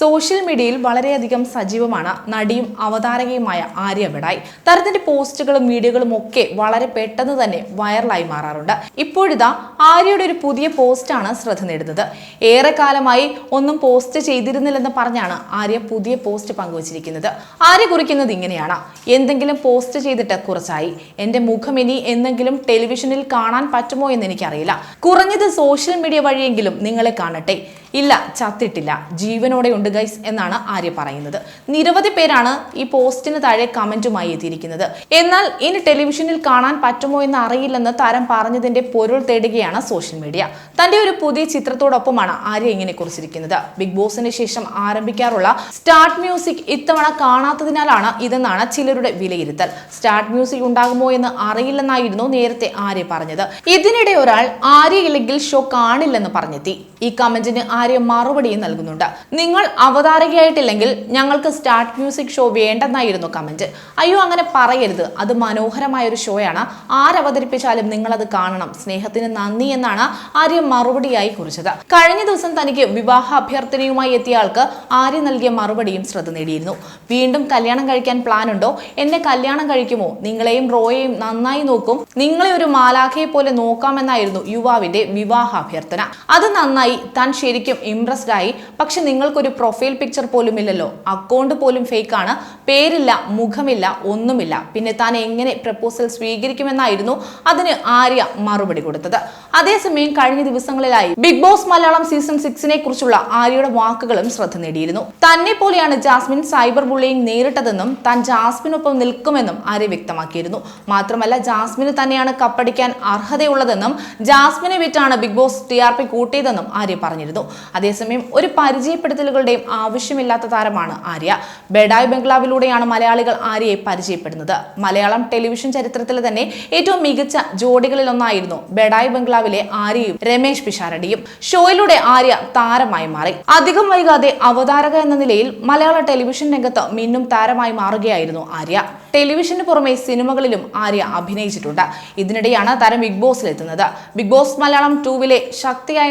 Social മീഡിയയിൽ വളരെയധികം സജീവമാണ് നടിയും അവതാരകയുമായ ആര്യ വിടായി തരത്തിന്റെ പോസ്റ്റുകളും വീഡിയോകളും ഒക്കെ വളരെ പെട്ടെന്ന് തന്നെ വൈറലായി മാറാറുണ്ട്. ഇപ്പോഴിതാ ആര്യയുടെ ഒരു പുതിയ പോസ്റ്റാണ് ശ്രദ്ധ നേടുന്നത്. ഏറെക്കാലമായി ഒന്നും പോസ്റ്റ് ചെയ്തിരുന്നില്ലെന്ന് പറഞ്ഞാണ് ആര്യ പുതിയ പോസ്റ്റ് പങ്കുവച്ചിരിക്കുന്നത്. ആര്യ കുറിക്കുന്നത് ഇങ്ങനെയാണ്. എന്തെങ്കിലും പോസ്റ്റ് ചെയ്തിട്ട് കുറച്ചായി. എന്റെ മുഖം ഇനി എന്തെങ്കിലും ടെലിവിഷനിൽ കാണാൻ പറ്റുമോ എന്ന് എനിക്കറിയില്ല. കുറഞ്ഞത് സോഷ്യൽ മീഡിയ വഴിയെങ്കിലും നിങ്ങളെ കാണട്ടെ. ഇല്ല ചത്തിട്ടില്ല. ജീവനോടെ ഉണ്ട് ഗൈസ് എന്നാണ് ആര്യ പറയുന്നത്. നിരവധി പേരാണ് ഈ പോസ്റ്റിന് താഴെ കമന്റുമായി എത്തിയിരിക്കുന്നത്. എന്നാൽ ഇനി ടെലിവിഷനിൽ കാണാൻ പറ്റുമോ എന്ന് അറിയില്ലെന്ന് താരം പറഞ്ഞതിന്റെ പൊരുൾ തേടുകയാണ് സോഷ്യൽ മീഡിയ തന്റെ ഒരു പുതിയ ചിത്രത്തോടൊപ്പമാണ് ആര്യ ഇങ്ങനെ കുറിച്ചിരിക്കുന്നത്. ബിഗ് ബോസിന് ശേഷം ആരംഭിക്കാറുള്ള സ്റ്റാർട്ട് മ്യൂസിക് ഇത്തവണ കാണാത്തതിനാലാണ് ഇതെന്നാണ് ചിലരുടെ വിലയിരുത്തൽ. സ്റ്റാർട്ട് മ്യൂസിക് ഉണ്ടാകുമോ എന്ന് അറിയില്ലെന്നായിരുന്നു നേരത്തെ ആര്യ പറഞ്ഞത്. ഇതിനിടെ ഒരാൾ ആര്യ ഇല്ലെങ്കിൽ ഷോ കാണില്ലെന്ന് പറഞ്ഞെത്തി. ഈ കമന്റിന് ആര്യ മറുപടിയും നൽകുന്നുണ്ട്. നിങ്ങൾ അവതാരകയായിട്ടില്ലെങ്കിൽ ഞങ്ങൾക്ക് സ്റ്റാർട്ട് മ്യൂസിക് ഷോ വേണ്ടെന്നായിരുന്നു കമന്റ്. അയ്യോ അങ്ങനെ പറയരുത്. അത് മനോഹരമായ ഒരു ഷോയാണ്. ആരവതരിപ്പിച്ചാലും നിങ്ങൾ അത് കാണണം. സ്നേഹത്തിന് നന്ദി എന്നാണ് ആര്യ മറുപടിയായി കുറിച്ചത്. കഴിഞ്ഞ ദിവസം തനിക്ക് വിവാഹ അഭ്യർത്ഥനയുമായി എത്തിയ ആൾക്ക് ആര്യ നൽകിയ മറുപടിയും ശ്രദ്ധ നേടിയിരുന്നു. വീണ്ടും കല്യാണം കഴിക്കാൻ പ്ലാൻ ഉണ്ടോ എന്നെ കല്യാണം കഴിക്കുമോ? നിങ്ങളെയും റോയെയും നന്നായി നോക്കും. നിങ്ങളെ ഒരു മാലാഖയെ പോലെ നോക്കാമെന്നായിരുന്നു യുവാവിന്റെ വിവാഹ അഭ്യർത്ഥന അത് നന്നായി താൻ ശരിക്കും ഇംപ്രസ്ഡ് ആയി. പക്ഷെ നിങ്ങൾക്കൊരു പ്രൊഫൈൽ പിക്ചർ പോലും ഇല്ലല്ലോ. അക്കൗണ്ട് പോലും ഫേക്ക് ആണ്. പേരില്ല മുഖമില്ല ഒന്നുമില്ല. പിന്നെ താൻ എങ്ങനെ പ്രപ്പോസൽ സ്വീകരിക്കുമെന്നായിരുന്നു അതിന് ആര്യ മറുപടി കൊടുത്തത്. അതേസമയം കഴിഞ്ഞ ദിവസങ്ങളിലായി ബിഗ് ബോസ് മലയാളം സീസൺ സിക്സിനെ കുറിച്ചുള്ള ആര്യയുടെ വാക്കുകളും ശ്രദ്ധ നേടിയിരുന്നു. തന്നെ പോലെയാണ് ജാസ്മിൻ സൈബർ ബുള്ളിയിങ് നേരിട്ടതെന്നും താൻ ജാസ്മിനൊപ്പം നിൽക്കുമെന്നും ആര്യ വ്യക്തമാക്കിയിരുന്നു. മാത്രമല്ല ജാസ്മിന് തന്നെയാണ് കപ്പടിക്കാൻ അർഹതയുള്ളതെന്നും ജാസ്മിനെ വിറ്റാണ് Bigg Boss T R P കൂട്ടിയതെന്നും Arya പറഞ്ഞിരുന്നു. അതേസമയം ഒരു പരിചയപ്പെടുത്തലുകളുടെയും ആവശ്യമില്ലാത്ത താരമാണ് ആര്യ. ബെഡായ് ബംഗ്ലാവിലൂടെയാണ് മലയാളികൾ ആര്യയെ പരിചയപ്പെടുന്നത്. മലയാളം ടെലിവിഷൻ ചരിത്രത്തിലെ തന്നെ ഏറ്റവും മികച്ച ജോഡികളിൽ ഒന്നായിരുന്നു ബെഡായ് ബംഗ്ലാവിലെ ആര്യയും രമേശ് പിഷാരടിയും. ഷോയിലൂടെ ആര്യ താരമായി മാറി. അധികം വൈകാതെ അവതാരക എന്ന നിലയിൽ മലയാള ടെലിവിഷൻ രംഗത്ത് മിന്നും താരമായി മാറുകയായിരുന്നു ആര്യ. ടെലിവിഷന് പുറമെ സിനിമകളിലും ആര്യ അഭിനയിച്ചിട്ടുണ്ട്. ഇതിനിടെയാണ് താരം ബിഗ് ബോസിലെത്തുന്നത്. ബിഗ് ബോസ് മലയാളം ടൂവിലെ ശക്തിയായ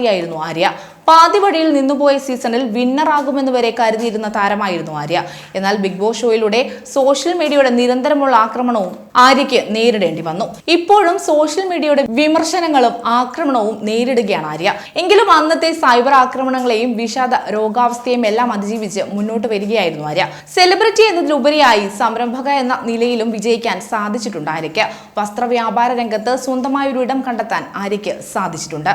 മത്സരാർത്ഥിയായിരുന്നു ആര്യ. പാതി വഴിയിൽ നിന്നുപോയ സീസണിൽ വിന്നറാകുമെന്ന് വരെ കരുതിയിരുന്ന താരമായിരുന്നു ആര്യ. എന്നാൽ ബിഗ് ബോസ് ഷോയിലൂടെ സോഷ്യൽ മീഡിയയുടെ നിരന്തരമുള്ള ആക്രമണവും ആര്യയ്ക്ക് നേരിടേണ്ടി വന്നു. ഇപ്പോഴും സോഷ്യൽ മീഡിയയുടെ വിമർശനങ്ങളും ആക്രമണവും നേരിടുകയാണ് ആര്യ. എങ്കിലും അന്നത്തെ സൈബർ ആക്രമണങ്ങളെയും വിഷാദ രോഗാവസ്ഥയും എല്ലാം അതിജീവിച്ച് മുന്നോട്ട് വരികയായിരുന്നു ആര്യ. സെലിബ്രിറ്റി എന്നതിലുപരിയായി സംരംഭക എന്ന നിലയിലും വിജയിക്കാൻ സാധിച്ചിട്ടുണ്ട് ആര്യയ്ക്ക്. വസ്ത്രവ്യാപാര രംഗത്ത് സ്വന്തമായ ഒരു ഇടം കണ്ടെത്താൻ ആര്യയ്ക്ക് സാധിച്ചിട്ടുണ്ട്.